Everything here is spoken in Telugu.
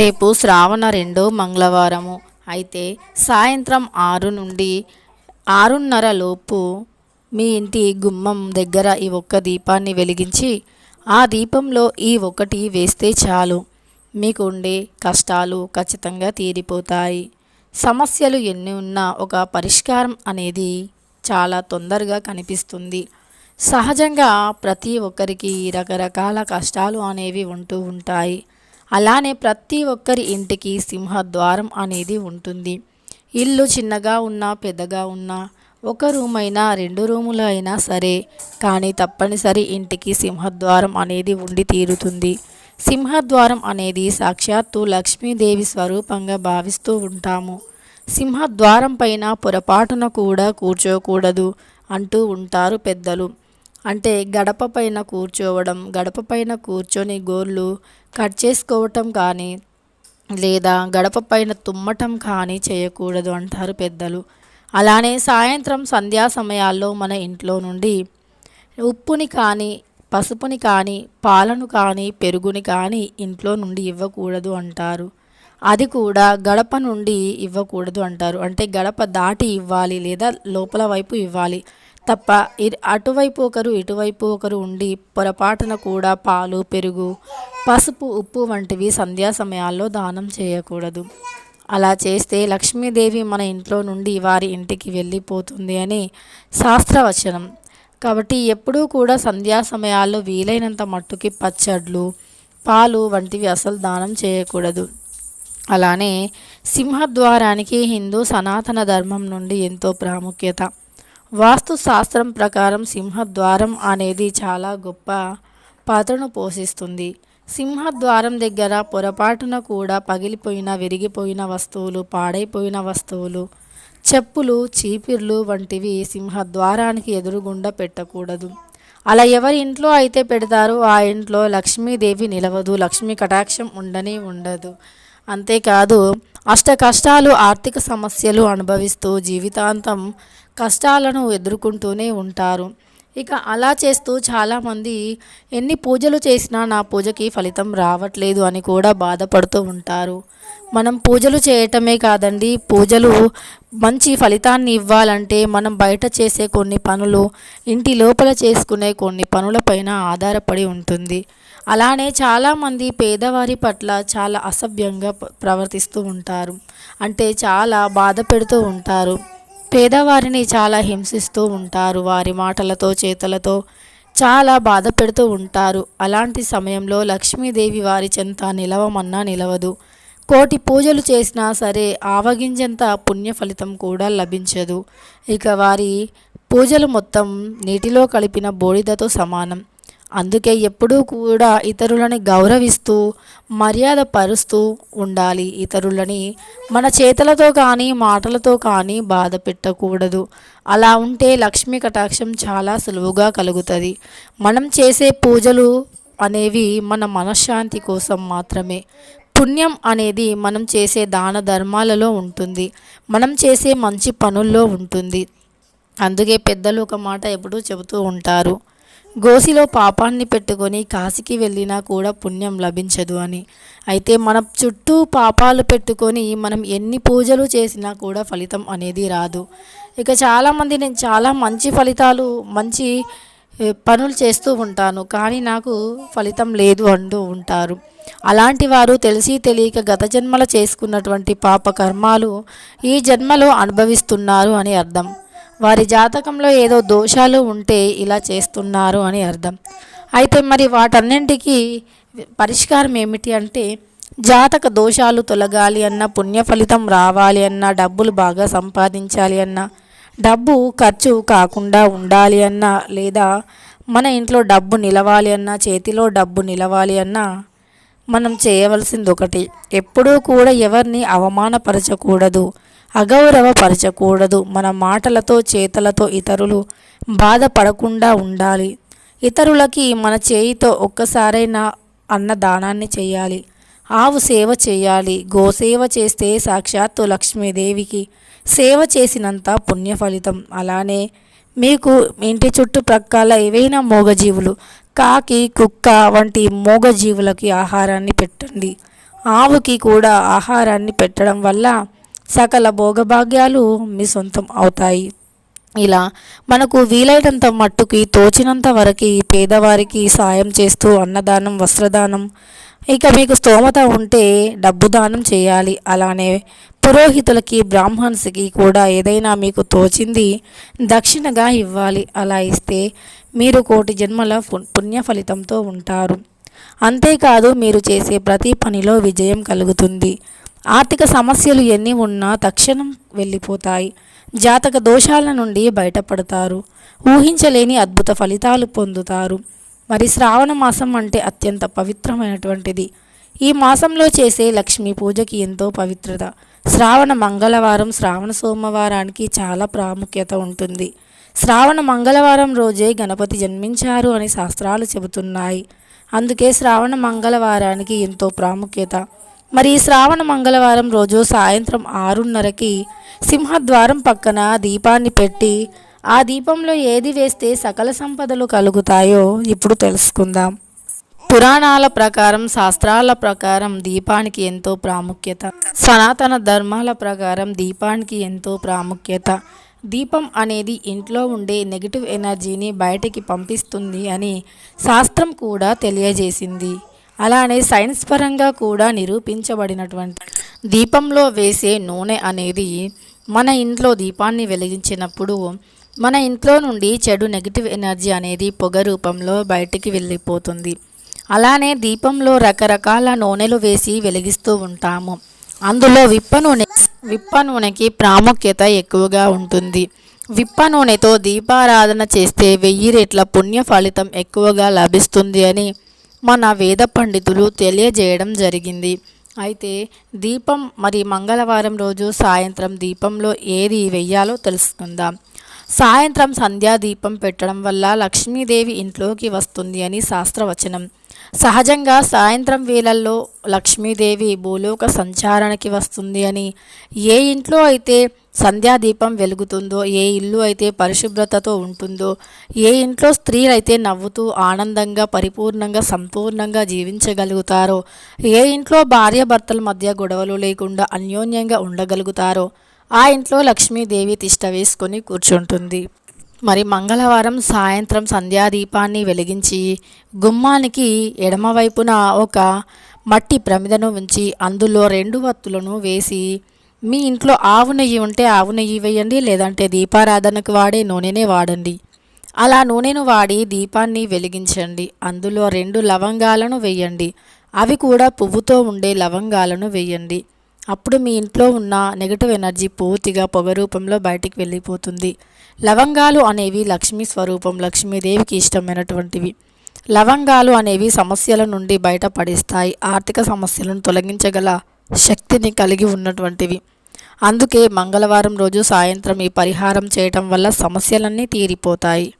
రేపు శ్రావణ రెండో మంగళవారము. అయితే సాయంత్రం ఆరు నుండి ఆరున్నర లోపు మీ ఇంటి గుమ్మం దగ్గర ఈ ఒక్క దీపాన్ని వెలిగించి ఆ దీపంలో ఈ ఒకటి వేస్తే చాలు. మీకు ఉండే కష్టాలు ఖచ్చితంగా తీరిపోతాయి. సమస్యలు ఎన్ని ఉన్నా ఒక పరిష్కారం అనేది చాలా తొందరగా కనిపిస్తుంది. సహజంగా ప్రతి ఒక్కరికి రకరకాల కష్టాలు అనేవి ఉంటూ ఉంటాయి. అలానే ప్రతి ఒక్కరి ఇంటికి సింహద్వారం అనేది ఉంటుంది. ఇల్లు చిన్నగా ఉన్నా పెద్దగా ఉన్నా ఒక రూమ్ అయినా రెండు రూములు అయినా సరే కానీ తప్పనిసరి ఇంటికి సింహద్వారం అనేది ఉండి తీరుతుంది. సింహద్వారం అనేది సాక్షాత్తు లక్ష్మీదేవి స్వరూపంగా భావిస్తూ ఉంటాము. సింహద్వారం పైన పొరపాటున కూడా కూర్చోకూడదు అంటూ ఉంటారు పెద్దలు. అంటే గడప పైన కూర్చోవడం గడప పైన కూర్చొని గోర్లు కట్ చేసుకోవటం కానీ లేదా గడప పైన తుమ్మటం కానీ చేయకూడదు అంటారు పెద్దలు. అలానే సాయంత్రం సంధ్యా సమయాల్లో మన ఇంట్లో నుండి ఉప్పుని కానీ పసుపుని కానీ పాలను కానీ పెరుగుని కానీ ఇంట్లో నుండి ఇవ్వకూడదు అంటారు. అది కూడా గడప నుండి ఇవ్వకూడదు అంటారు. అంటే గడప దాటి ఇవ్వాలి లేదా లోపల వైపు ఇవ్వాలి. తప్ప ఇ- అటువైపు ఒకరు ఇటువైపు ఒకరు ఉండి పొరపాటున కూడా పాలు పెరుగు పసుపు ఉప్పు వంటివి సంధ్యా సమయాల్లో దానం చేయకూడదు. అలా చేస్తే లక్ష్మీదేవి మన ఇంట్లో నుండి వారి ఇంటికి వెళ్ళిపోతుంది అని శాస్త్రవచనం. కాబట్టి ఎప్పుడూ కూడా సంధ్యా సమయాల్లో వీలైనంత మట్టుకి పచ్చడ్లు పాలు వంటివి అసలు దానం చేయకూడదు. అలానే సింహద్వారానికి హిందూ సనాతన ధర్మం నుండి ఎంతో ప్రాముఖ్యత. వాస్తు శాస్త్రం ప్రకారం సింహద్వారం అనేది చాలా గొప్ప పాత్రను పోషిస్తుంది. సింహద్వారం దగ్గర పొరపాటున కూడా పగిలిపోయిన విరిగిపోయిన వస్తువులు పాడైపోయిన వస్తువులు చెప్పులు చీపిర్లు వంటివి సింహద్వారానికి ఎదురుగుండా పెట్టకూడదు. అలా ఎవరి ఇంట్లో అయితే పెడతారో ఆ ఇంట్లో లక్ష్మీదేవి నిలవదు లక్ష్మీ కటాక్షం ఉండనే ఉండదు. అంతేకాదు అష్ట కష్టాలు ఆర్థిక సమస్యలు అనుభవిస్తూ జీవితాంతం కష్టాలను ఎదుర్కొంటూనే ఉంటారు. ఇక అలా చేస్తూ చాలామంది ఎన్ని పూజలు చేసినా నా పూజకి ఫలితం రావట్లేదు అని కూడా బాధపడుతూ ఉంటారు. మనం పూజలు చేయటమే కాదండి పూజలు మంచి ఫలితాన్ని ఇవ్వాలంటే మనం బయట చేసే కొన్ని పనులు ఇంటి లోపల చేసుకునే కొన్ని పనులపైన ఆధారపడి ఉంటుంది. అలానే చాలామంది పేదవారి పట్ల చాలా అసభ్యంగా ప్రవర్తిస్తూ ఉంటారు. అంటే చాలా బాధ పెడుతూ ఉంటారు. పేదవారిని చాలా హింసిస్తూ ఉంటారు. వారి మాటలతో చేతలతో చాలా బాధ పెడుతూ ఉంటారు. అలాంటి సమయంలో లక్ష్మీదేవి వారి చెంత నిలవమన్నా నిలవదు. కోటి పూజలు చేసినా సరే ఆవగింజంత పుణ్య ఫలితం కూడా లభించదు. ఇక వారి పూజలు మొత్తం నీటిలో కలిపిన బూడిదతో సమానం. అందుకే ఎప్పుడూ కూడా ఇతరులని గౌరవిస్తూ మర్యాద పరుస్తూ ఉండాలి. ఇతరులని మన చేతులతో కానీ మాటలతో కానీ బాధ పెట్టకూడదు. అలా ఉంటే లక్ష్మీ కటాక్షం చాలా సులువుగా కలుగుతుంది. మనం చేసే పూజలు అనేవి మన మనశ్శాంతి కోసం మాత్రమే. పుణ్యం అనేది మనం చేసే దాన ధర్మాలలో ఉంటుంది. మనం చేసే మంచి పనుల్లో ఉంటుంది. అందుకే పెద్దలు ఒక మాట ఎప్పుడూ చెబుతూ ఉంటారు. గోసిలో పాపాన్ని పెట్టుకొని కాశీకి వెళ్ళినా కూడా పుణ్యం లభించదు అని. అయితే మన చుట్టూ పాపాలు పెట్టుకొని మనం ఎన్ని పూజలు చేసినా కూడా ఫలితం అనేది రాదు. ఇక చాలామంది నేను చాలా మంచి ఫలితాలు మంచి పనులు చేస్తూ ఉంటాను. కానీ నాకు ఫలితం లేదు అంటూ ఉంటారు. అలాంటి వారు తెలిసి తెలియక గత జన్మల చేసుకున్నటువంటి పాప కర్మాలు ఈ జన్మలో అనుభవిస్తున్నారు అని అర్థం. వారి జాతకంలో ఏదో దోషాలు ఉంటే ఇలా చేస్తున్నారు అని అర్థం. అయితే మరి వాటన్నింటికి పరిష్కారం ఏమిటి అంటే జాతక దోషాలు తొలగాలి అన్న పుణ్య ఫలితం రావాలి అన్న డబ్బులు బాగా సంపాదించాలి అన్న డబ్బు ఖర్చు కాకుండా ఉండాలి అన్నా లేదా మన ఇంట్లో డబ్బు నిలవాలి అన్నా చేతిలో డబ్బు నిలవాలి అన్నా మనం చేయవలసింది ఒకటి ఎప్పుడూ కూడా ఎవరిని అవమానపరచకూడదు అగౌరవపరచకూడదు. మన మాటలతో చేతలతో ఇతరులు బాధపడకుండా ఉండాలి. ఇతరులకి మన చేయితో ఒక్కసారైనా అన్నదానాన్ని చేయాలి. ఆవు సేవ చేయాలి. గోసేవ చేస్తే సాక్షాత్తు లక్ష్మీదేవికి సేవ చేసినంత పుణ్య ఫలితం అలానే మీకు ఇంటి చుట్టుప్రక్కల ఏవైనా మూగజీవులు కాకి కుక్క వంటి మూగజీవులకి ఆహారాన్ని పెట్టండి. ఆవుకి కూడా ఆహారాన్ని పెట్టడం వల్ల సకల భోగభాగ్యాలు మీ సొంతం అవుతాయి. ఇలా మనకు వీలైనంత మట్టుకి తోచినంత వరకు పేదవారికి సాయం చేస్తూ అన్నదానం వస్త్రదానం ఇక మీకు స్తోమత ఉంటే డబ్బు దానం చేయాలి. అలానే పురోహితులకి బ్రాహ్మణ్స్కి కూడా ఏదైనా మీకు తోచింది దక్షిణగా ఇవ్వాలి. అలా ఇస్తే మీరు కోటి జన్మల పు- పుణ్య ఫలితంతో ఉంటారు. అంతేకాదు మీరు చేసే ప్రతి పనిలో విజయం కలుగుతుంది. ఆర్థిక సమస్యలు ఎన్ని ఉన్నా తక్షణం వెళ్ళిపోతాయి. జాతక దోషాల నుండి బయటపడతారు. ఊహించలేని అద్భుత ఫలితాలు పొందుతారు. మరి శ్రావణ మాసం అంటే అత్యంత పవిత్రమైనటువంటిది. ఈ మాసంలో చేసే లక్ష్మీ పూజకి ఎంతో పవిత్రత. శ్రావణ మంగళవారం శ్రావణ సోమవారానికి చాలా ప్రాముఖ్యత ఉంటుంది. శ్రావణ మంగళవారం రోజే గణపతి జన్మించారు అని శాస్త్రాలు చెబుతున్నాయి. అందుకే శ్రావణ మంగళవారానికి ఎంతో ప్రాముఖ్యత. మరి శ్రావణ మంగళవారం రోజు సాయంత్రం ఆరున్నరకి సింహద్వారం పక్కన దీపాన్ని పెట్టి ఆ దీపంలో ఏది వేస్తే సకల సంపదలు కలుగుతాయో ఇప్పుడు తెలుసుకుందాం. పురాణాల ప్రకారం శాస్త్రాల ప్రకారం దీపానికి ఎంతో ప్రాముఖ్యత. సనాతన ధర్మాల ప్రకారం దీపానికి ఎంతో ప్రాముఖ్యత. దీపం అనేది ఇంట్లో ఉండే నెగిటివ్ ఎనర్జీని బయటికి పంపిస్తుంది అని శాస్త్రం కూడా తెలియజేసింది. అలానే సైన్స్ పరంగా కూడా నిరూపించబడినటువంటి దీపంలో వేసే నూనె అనేది మన ఇంట్లో దీపాన్ని వెలిగించినప్పుడు మన ఇంట్లో నుండి చెడు నెగిటివ్ ఎనర్జీ అనేది పొగ రూపంలో బయటికి వెళ్ళిపోతుంది. అలానే దీపంలో రకరకాల నూనెలు వేసి వెలిగిస్తూ ఉంటాము. అందులో విప్ప నూనె విప్ప నూనెకి ప్రాముఖ్యత ఎక్కువగా ఉంటుంది. విప్ప నూనెతో దీపారాధన చేస్తే వెయ్యి రెట్ల పుణ్య ఫలితం ఎక్కువగా లభిస్తుంది అని మన వేద పండితులు తెలియజేయడం జరిగింది. అయితే దీపం మరి మంగళవారం రోజు సాయంత్రం దీపంలో ఏది వెయ్యాలో తెలుసుకుందాం. సాయంత్రం సంధ్యాదీపం పెట్టడం వల్ల లక్ష్మీదేవి ఇంట్లోకి వస్తుంది అని శాస్త్రవచనం. సహజంగా సాయంత్రం వేళల్లో లక్ష్మీదేవి భూలోక సంచారానికి వస్తుంది అని ఏ ఇంట్లో అయితే సంధ్యాదీపం వెలుగుతుందో ఏ ఇల్లు అయితే పరిశుభ్రతతో ఉంటుందో ఏ ఇంట్లో స్త్రీలైతే నవ్వుతూ ఆనందంగా పరిపూర్ణంగా సంపూర్ణంగా జీవించగలుగుతారో ఏ ఇంట్లో భార్యాభర్తల మధ్య గొడవలు లేకుండా అన్యోన్యంగా ఉండగలుగుతారో ఆ ఇంట్లో లక్ష్మీదేవి తిష్ట వేసుకొని కూర్చుంటుంది. మరి మంగళవారం సాయంత్రం సంధ్యాదీపాన్ని వెలిగించి గుమ్మానికి ఎడమవైపున ఒక మట్టి ప్రమిదను ఉంచి అందులో రెండు వత్తులను వేసి మీ ఇంట్లో ఆవు నెయ్యి ఉంటే ఆవు నెయ్యి వేయండి లేదంటే దీపారాధనకు వాడే నూనెనే వాడండి అలా నూనెను వాడి దీపాన్ని వెలిగించండి. అందులో రెండు లవంగాలను వేయండి. అవి కూడా పువ్వుతో ఉండే లవంగాలను వేయండి. అప్పుడు మీ ఇంట్లో ఉన్న నెగటివ్ ఎనర్జీ పూర్తిగా పొగ రూపంలో బయటికి వెళ్ళిపోతుంది. లవంగాలు అనేవి లక్ష్మీ స్వరూపం లక్ష్మీదేవికి ఇష్టమైనటువంటివి. లవంగాలు అనేవి సమస్యల నుండి బయటపడిస్తాయి. ఆర్థిక సమస్యలను తొలగించగల శక్తిని కలిగి ఉన్నటువంటివి. అందుకే మంగళవారం రోజు సాయంత్రం ఈ పరిహారం చేయటం వల్ల సమస్యలన్నీ తీరిపోతాయి.